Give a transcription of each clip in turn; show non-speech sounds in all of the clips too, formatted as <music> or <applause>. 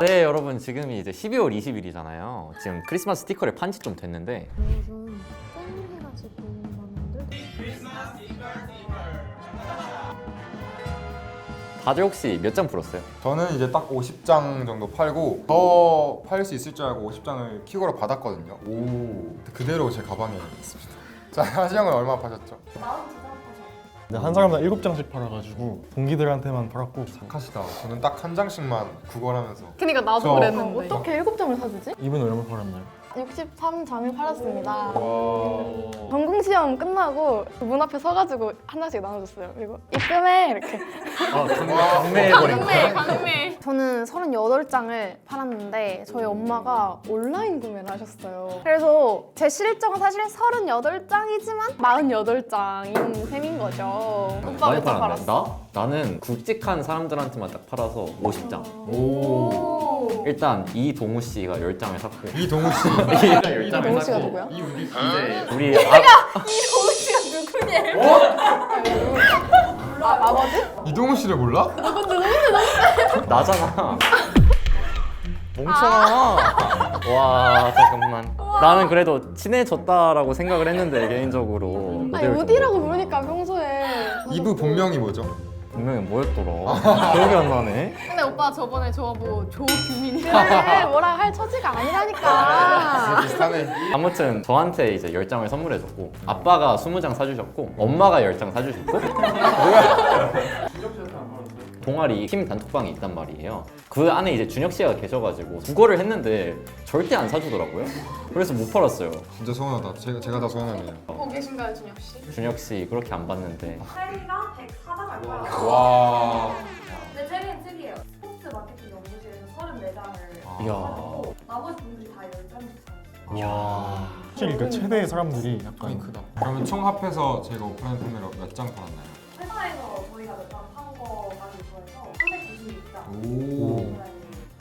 네 여러분 지금이 이제 12월 20일이잖아요. 지금 크리스마스 스티커를 판 지 좀 됐는데 요즘 땡해가지고 많은데 다들 혹시 몇 장 풀었어요? 저는 이제 딱 50장 정도 팔고 더 팔 수 있을 줄 알고 50장을 킥으로 받았거든요. 오. 그대로 제 가방에 있습니다. 자, <laughs> 하시장은 얼마 파셨죠? 근데 한 사람당 7장씩 팔아가지고 동기들한테만 팔았고 착하시다. 저는 딱 한 장씩만 구걸하면서 그니까 나도 저- 그랬는데 어떻게 일곱 장을 사주지? 이분 얼마 팔았나요? 63장을 팔았습니다. 와. 전공 시험 끝나고 문 앞에 서가지고 한 장씩 나눠줬어요. 그리고 입금해 이렇게. 아 <laughs> 경매해버린 거야? 강매 저는 38장을 팔았는데 저희 엄마가 온라인 구매를 하셨어요. 그래서 제 실적은 사실 38장이지만 48장인 셈인 거죠. 오빠 많이 몇 장 팔았네. 팔았어? 나? 나는 굵직한 사람들한테만 딱 팔아서 50장. 오. 일단 이동우 씨가 10장을 샀고 이동우 씨. <laughs> 일단 10장을 동우 씨가 샀고 누구야? 이 우리 이제 우리 아, 아, 아버지? 이동우 씨를 몰라? 나잖아. 멍청아. 와 잠깐만. 나는 그래도 친해졌다라고 생각을 했는데 개인적으로. 아니 우디라고 부르니까 평소에 이부 본명이 뭐죠? 분명히 뭐였더라? 기억이 안 나네. 근데 오빠 저번에 저보고 조규민이야 그래 뭐라 할 처지가 아니라니까 비슷하네. 아무튼 저한테 이제 10장을 선물해줬고 아빠가 20장 사주셨고 엄마가 10장 사주셨고 <laughs> 동아리 팀 단톡방이 있단 말이에요 그 안에 이제 준혁 씨가 계셔가지고 국어를 했는데 절대 안 사주더라고요 그래서 못 팔았어요 진짜 서운하다. 제가 제가 다 서운하네요. 보고 계신가요 준혁 씨? 준혁 씨 그렇게 안 봤는데 체리가 104장 갈 거야. 와. 근데 체리는 특이해요. 포스트 마케팅 연구실에서 34장을 이야 하고 나머지 분들이 다 10장씩 사요. 이야 확실히 그 최대 사람들이 이 약간 크다. 그러면 총 합해서 제가 오프라인 판매로 몇 장 팔았나요? 회사에서 저희가 몇장 오.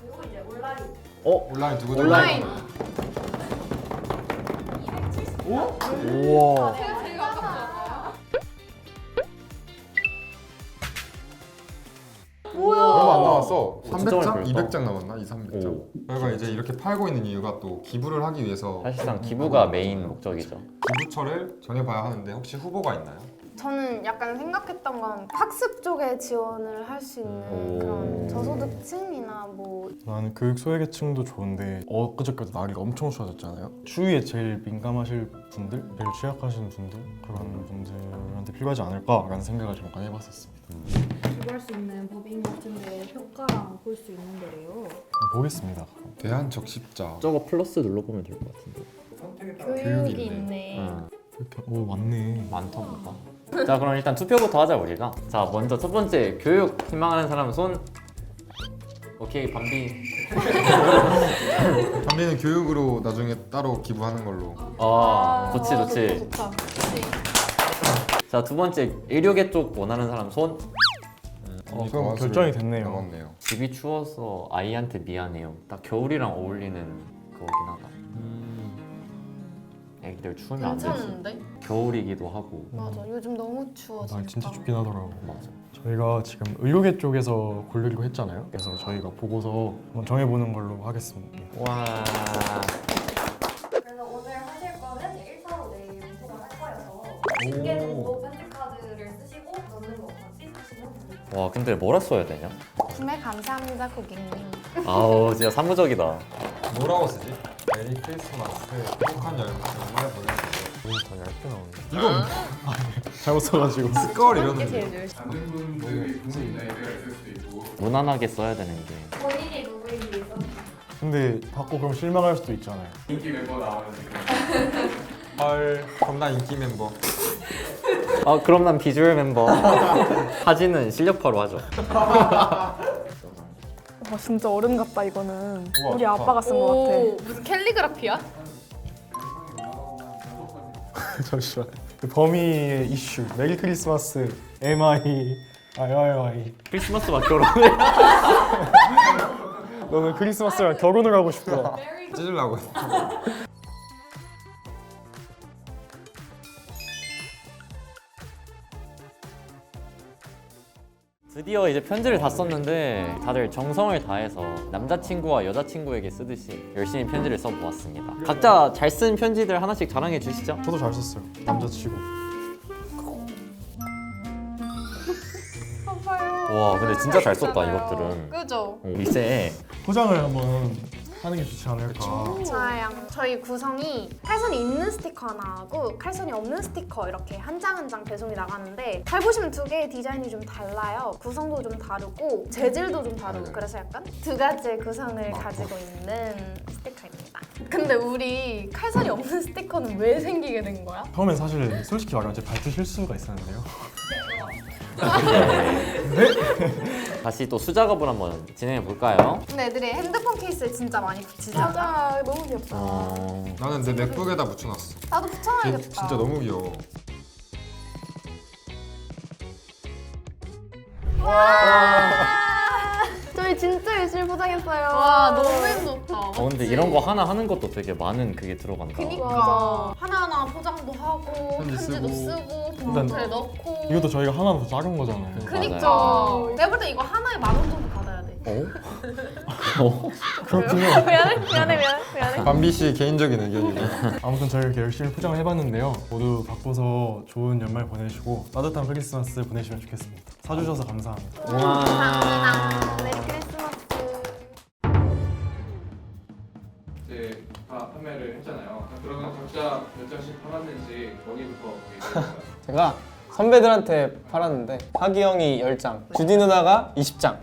그리고 이제 온라인 어? 온라인 누구 온라인 270장. 우와 제일 가깝지 않아요? 얼마 안 남았어. 진짜 많이 300장? 팔렸다. 200장 남았나? 2, 300장. 오. 저희가 이제 이렇게 팔고 있는 이유가 또 기부를 하기 위해서 사실상 기부가 메인 목적이죠 기부처를 정해봐야 하는데 혹시 후보가 있나요? 저는 약간 생각했던 건 학습 쪽에 지원을 할 수 있는 오. 그런 저소득층이나 뭐 나는 교육 소외계층도 좋은데 엊그저께도 날이 엄청 추워졌잖아요 추위에 제일 민감하실 분들 제일 취약하신 분들 그런 분들한테 필요하지 않을까라는 생각을 잠깐 해봤었습니다 기부할 수 있는 법인 같은데 효과랑 볼 수 있는 거래요. 보겠습니다 대한 적십자. 저거 플러스 눌러보면 될 것 같은데 교육이 교육이 있네. 있네. 응. 이렇게 오 맞네 많다 보다. 자 그럼 일단 투표부터 하자 우리가. 자 먼저 첫 번째 교육 희망하는 사람 손. 오케이 밤비. 담비는 <laughs> 교육으로 나중에 따로 기부하는 걸로. 아 좋지 좋지. 좋다. 자두 번째 의료계 쪽 원하는 사람 손. 어, 이 그럼 결정이 됐네요. 남았네요. 집이 추워서 아이한테 미안해요. 딱 겨울이랑 어울리는 그거긴 하다. 음. 애기들 추우면 안 되지. 괜찮은데? 겨울이기도 하고. 맞아. 요즘 너무 추워. 날 진짜 춥긴 하더라고 맞아. 저희가 지금 의료계 쪽에서 고르기로 했잖아요 그래서 저희가 보고서 한번 정해보는 걸로 하겠습니다 와. 그래서 오늘 하실 거는 1차로 내일 소개할 거여서 10개 정도 편집카드를 쓰시고 넣는 거 같이 쓰시면 됩니다. 와 근데 뭐라 써야 되냐? 구매 감사합니다, 고객님. 아우 진짜 사무적이다. 뭐라고 쓰지? 메리 크리스마스 행복한 열- 연말 보내세요. 더 얇게 나오네 이건 잘못 써가지고 스컬 이러는데. 제일 열심히 무난하게 써야 되는 게. 본인이 누구인지 써 근데 받고 그럼 실망할 수도 있잖아요 <laughs> 헐 겁나 인기 멤버. 아 그럼 난 비주얼 멤버. 사진은 실력파로 하죠. <laughs> 와, 진짜 어른 같다, 이거는. 우와, 우리 좋다. 아빠가 쓴 것 같아. 오 무슨 캘리그라피야? <laughs> 잠시만 그 범위의 이슈 메리 크리스마스 MI III 크리스마스만 결혼해. <laughs> 너는 크리스마스랑 결혼을 하고 싶다 찢으려고. 드디어 이제 편지를 다 썼는데 다들 정성을 다해서 남자친구와 여자친구에게 쓰듯이 열심히 편지를 써보았습니다. 각자 잘 쓴 편지들 하나씩 자랑해 주시죠. 저도 잘 썼어요. 남자치고. 와 근데 진짜 잘 썼다 이것들은. 그죠? 어, 이제 포장을 한번 하는 게 좋지 않을까. 좋아요. 저희 구성이 칼선이 있는 스티커 하나 하고 칼선이 없는 스티커 이렇게 한 장 한 장 배송이 나가는데 잘 보시면 두 개의 디자인이 좀 달라요. 구성도 좀 다르고 재질도 좀 다르고 그래서 약간 두 가지의 구성을 가지고 있는 스티커입니다. 근데 우리 칼선이 없는 스티커는 왜 생기게 된 거야? 처음엔 사실 솔직히 말하면 제 발주 실수가 있었는데요. <laughs> <laughs> 다시 또 수작업을 한번 진행해 볼까요? 근데 애들이 핸드폰 케이스에 진짜 많이 붙이잖아. 맞아, 너무 귀엽다. 어... 나는 내 맥북에다 붙여놨어. 나도 걔 붙여놔야겠다. 진짜 너무 귀여워. 저희 진짜 열심히 포장했어요. 와 너무 힘들었다. 어 근데 이런 거 하나 하는 것도 되게 많은 그게 들어간다. 그니까 하나하나 포장도 하고 편지 편지도 쓰고. 쓰고 일단 봉투에 넣고 이것도 저희가 하나 더 작은 거잖아요. 그니까 내가 볼 때 이거 하나에 만 원 정도 받아야 돼 어? <laughs> 어? 그렇군요. <laughs> 미안해, 미안해, 미안해, 미안해. 밤비 씨 개인적인 의견이고. 아무튼 저희 이렇게 열심히 포장을 해봤는데요. 모두 바꿔서 좋은 연말 보내시고 따뜻한 크리스마스 보내시면 좋겠습니다. 사주셔서 감사합니다. 감사합니다. 메리 크리스마스. 이제 다 판매를 했잖아요. 자, 그러면 각자 몇 장씩 팔았는지 원희부터 얘기해볼까요? 제가 선배들한테 팔았는데 하기 형이 10장, 주디 누나가 20장.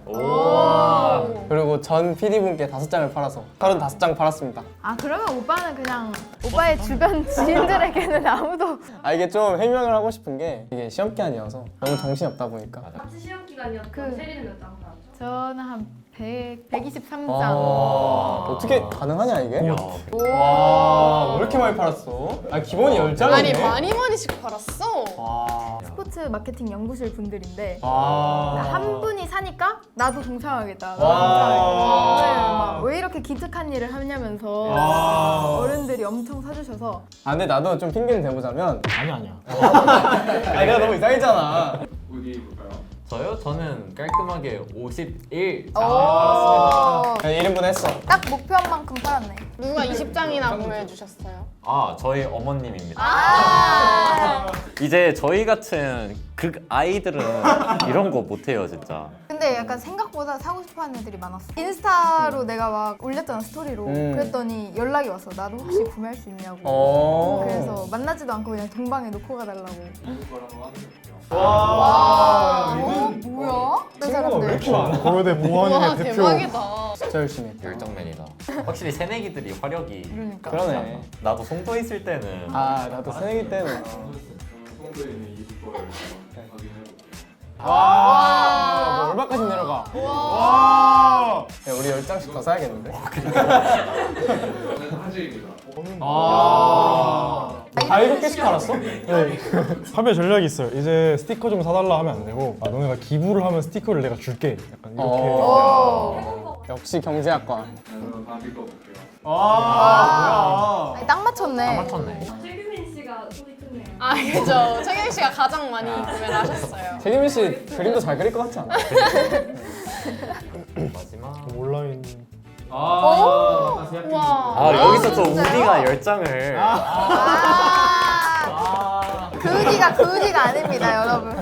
그리고 전 PD분께 5장을 팔아서 35장 팔았습니다. 아 그러면 오빠는 그냥 오빠의 주변 지인들에게는 아무도 아 이게 좀 해명을 하고 싶은 게 이게 시험 기간이어서 너무 정신이 없다 보니까. 같이 시험 기간이었던 그- 세리는 몇장 나왔죠? 저는 한 100, 123장. 아, 어떻게 가능하냐 이게? 야, 와, 왜 이렇게 많이 팔았어? 아 기본이 10장이네 아니 많이 많이씩 팔았어 와, 스포츠 마케팅 연구실 분들인데 와. 한 분이 사니까 나도 동참하겠다. 나도 와. 동참하겠다. 네, 막왜 이렇게 기특한 일을 하냐면서 와. 어른들이 엄청 사주셔서 아 근데 나도 좀 핑계를 대보자면 아니 아니야. 아 이거 너무 이상했잖아? 저요? 저는 깔끔하게 51장 오. 그냥 1인분 했어 딱 목표한 만큼 팔았네. 누가 20장이나 구매해 주셨어요? 아 저희 어머님입니다. 아. 이제 저희 같은 극 아이들은 이런 거 못해요 진짜. 약간 생각보다 사고 싶어하는 애들이 많았어. 인스타로 내가 막 올렸잖아 스토리로. 음. 그랬더니 연락이 왔어. 나도 혹시 구매할 수 있냐고. 어. 그래서 만나지도 않고 그냥 동방에 놓고 가달라고. 와 어 뭐야? 이렇게 많아? 고려대 와 모환이의 대표. 대박이다 진짜 열심히 했다 열정맨이다. 확실히 새내기들이 화력이 그러니까. 그러네 나도 송도 있을 때는 아 나도 새내기 때는 그 와 얼마까지 내려가 와. 야 우리 열 장씩 더 사야겠는데 저는 하지입니다. <laughs> 아 다 일곱 개씩 팔았어? 네. <laughs> 판매 전략이 있어요. 이제 스티커 좀 사달라 하면 안 되고 아 너네가 기부를 하면 스티커를 내가 줄게. 약간 이렇게. 어. 역시 경제학과 그러면 다음 거 볼게요. 와 아니, 딱 맞췄네. 맞췄네. 아 그죠 최경 씨가 가장 많이 구매를 하셨어요 최기민 씨 그림도 잘 그릴 것 같지 않아? <laughs> 마지막. 온라인. 아와아 여기서 또 진짜요? 우디가 열 장을. 아. 그 의기가 그 의기가 아닙니다, 여러분.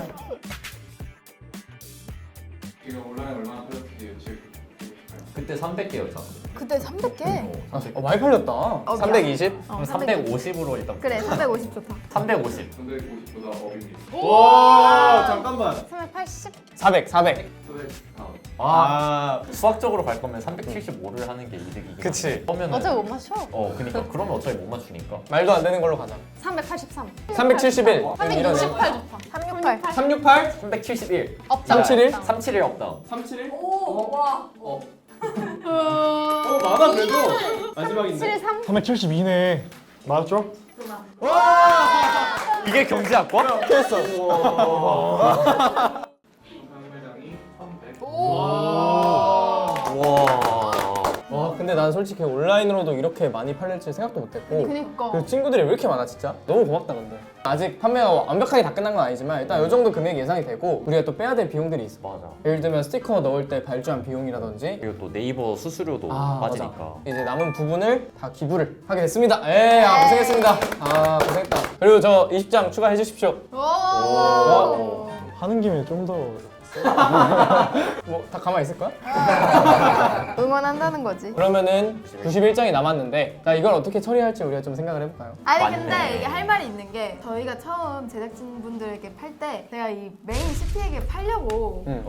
지금 온라인 얼마 그때 300개였잖아. 그때 300개? 어, 많이 팔렸다 320? 어, 그럼 350으로 일단. 그래, 350 좋다. 350. 350보다 업입니다. 와 잠깐만 380? 400 400 소액 다음. 아 수학적으로 갈 거면 375를 하는 게 이득이긴 그치. 그러면 어차피 못 맞춰 어 그니까 그러면 어차피 못 맞추니까. 말도 안 되는 걸로 가자 383 371 368 좋다 368. 368 371. 업다운 371? 371 업다운. 371 오, 와. 어 많아 그래도 마지막인데 73? 372네. 맞죠? 이게 경제학과? 했어 판 근데 난 솔직히 온라인으로도 이렇게 많이 팔릴지 생각도 못했고 그니까. 그 친구들이 왜 이렇게 많아 진짜? 너무 고맙다 근데 아직 판매가 완벽하게 다 끝난 건 아니지만 일단 이 정도 금액 예상이 되고 우리가 또 빼야 될 비용들이 있어 맞아. 예를 들면 스티커 넣을 때 발주한 비용이라든지 그리고 또 네이버 수수료도 아, 빠지니까. 맞아. 이제 남은 부분을 다 기부를 하게 됐습니다 에이 아, 고생했습니다 아 고생했다 그리고 저 20장 추가해 주십시오 어? 하는 김에 좀더 뭐 다 가만히 있을 거야? <laughs> 응원한다는 거지. 그러면은 91장이 남았는데 자 이걸 어떻게 처리할지 우리가 좀 생각을 해볼까요? 아니. 근데 이게 할 말이 있는 게 저희가 처음 제작진 분들에게 팔때 제가 이 메인 CP에게 팔려고 응. <laughs>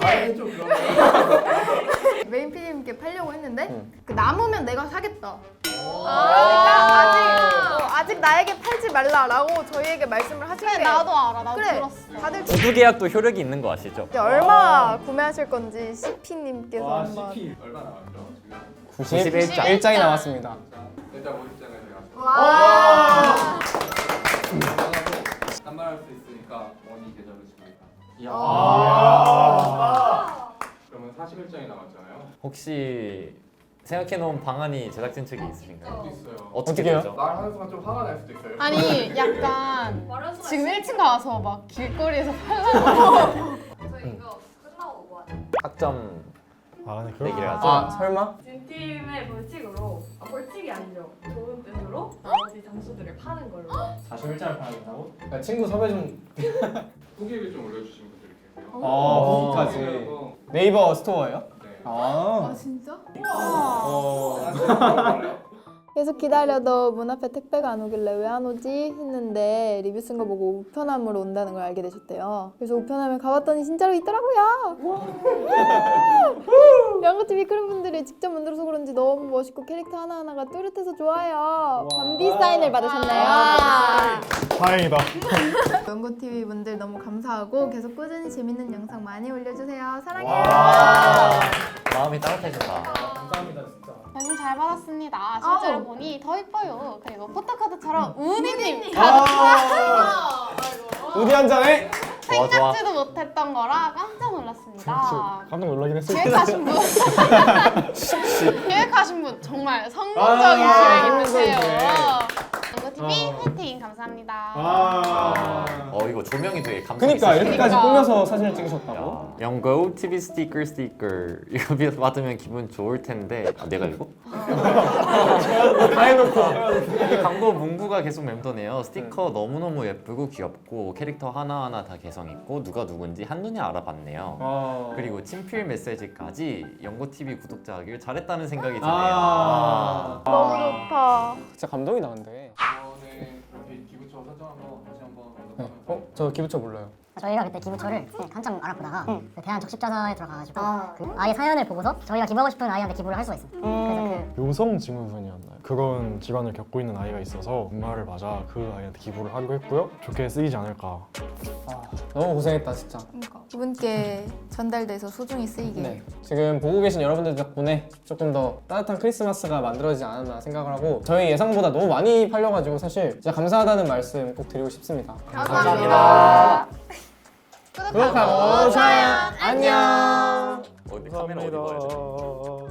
그런 <laughs> 메인 PD님께 팔려고 했는데 응. 그 남으면 내가 사겠다. 그러니까 나에게 팔지 말라라고 저희에게 말씀을 하신 게 나도 알아. 나도 그래 들었어. 다들 구두 계약도 효력이 있는 거 아시죠? 이제 얼마 구매하실 건지 CP님께서 와 한번 CP 얼마 나왔죠 지금? 91장. 91장이 남았습니다 일단 50장을 제가 와 단말할 수 있으니까 원이 계좌로 줍니다. 그러면 41장이 남았잖아요. 혹시 생각해 놓은 방안이 제작진 측에 있으신가요? 또 있어요. 어떻게 어떻게요? 되죠? 말 하는 순간 좀 화가 날 수도 있어요. 아니 <laughs> 약간 말할 수가 지금 있어요. 1층 가서 막 길거리에서 <laughs> 저희 이거 끝나고 뭐 하죠? 학점 아 근데 그럴 내기를 하죠. 아 설마? 진팀의 벌칙으로 아 벌칙이 아니죠. 좋은 뜻으로 나머지 장수들을 파는 걸로. 41장을 팔아야겠다고? 야, 친구 섭외 좀 <laughs> 후기를 좀 올려주신 분들이 계세요. 아, 후기까지. 네이버 스토어예요? 네. 아, 진짜? 어... 계속 기다려도 문 앞에 택배가 안 오길래 왜 안 오지 했는데 리뷰 쓴 거 보고 우편함으로 온다는 걸 알게 되셨대요. 그래서 우편함에 가봤더니 진짜로 있더라고요. 양고TV 크루 분들이 직접 만들어서 그런지 너무 멋있고 캐릭터 하나하나가 뚜렷해서 좋아요. 밤비 사인을 받으셨네요. 다행이다. 연고TV 분들 너무 감사하고 계속 꾸준히 재밌는 영상 많이 올려주세요. 사랑해요. 마음이 따뜻해진다. 감사합니다 진짜 말씀 잘 받았습니다. 실제로 아우. 보니 더 이뻐요. 그리고 포토카드처럼 우니님 우디 한 잔에 좋아 좋아. 생각지도 못했던 거라 깜짝 놀랐습니다. 깜짝 놀라긴 했어요. 기획하신 분 <laughs> 기획하신 분 정말 성공적인 아, 기획이세요. 성공적이네. 화이팅 감사합니다. 아 어 이거 조명이 되게 감성 그니까 있으시네. 이렇게까지 그러니까. 꾸며서 사진을 찍으셨다고? 야, 영고 TV 스티커 스티커 <laughs> 이거 받으면 기분 좋을 텐데 아, 내가 이거? 다 <laughs> 해놓고 이 광고 문구가 계속 맴도네요. 스티커 너무너무 예쁘고 귀엽고 캐릭터 하나하나 다 개성 있고 누가 누군지 한눈에 알아봤네요. 어... 그리고 친필 메시지까지 영고 TV 구독자 하길 잘했다는 생각이 드네요. 아... 너무 좋다. 진짜 감동이다 근데 네. 언급하면서 어? 저 기부처 몰라요 저희가 그때 기부처를 네, 한참 알아보다가 그 대한 적십자사에 들어가가지고 그 아이 사연을 보고서 저희가 기부하고 싶은 아이한테 기부를 할 수가 있어요. 그래서 그 요성 증후군이었나요? 그런 질환을 겪고 있는 아이가 있어서 엄마를 맞아 그 아이한테 기부를 하기로 했고요. 좋게 쓰이지 않을까. 아, 너무 고생했다 진짜 그러니까 이분께 전달돼서 소중히 쓰이게. 네. 지금 보고 계신 여러분들 덕분에 조금 더 따뜻한 크리스마스가 만들어지지 않았나 생각을 하고 저희 예상보다 너무 많이 팔려가지고 사실 진짜 감사하다는 말씀 꼭 드리고 싶습니다 감사합니다. 구독하고 좋아요 안녕 어, 근데 카메라 어디 봐야죠? 안녕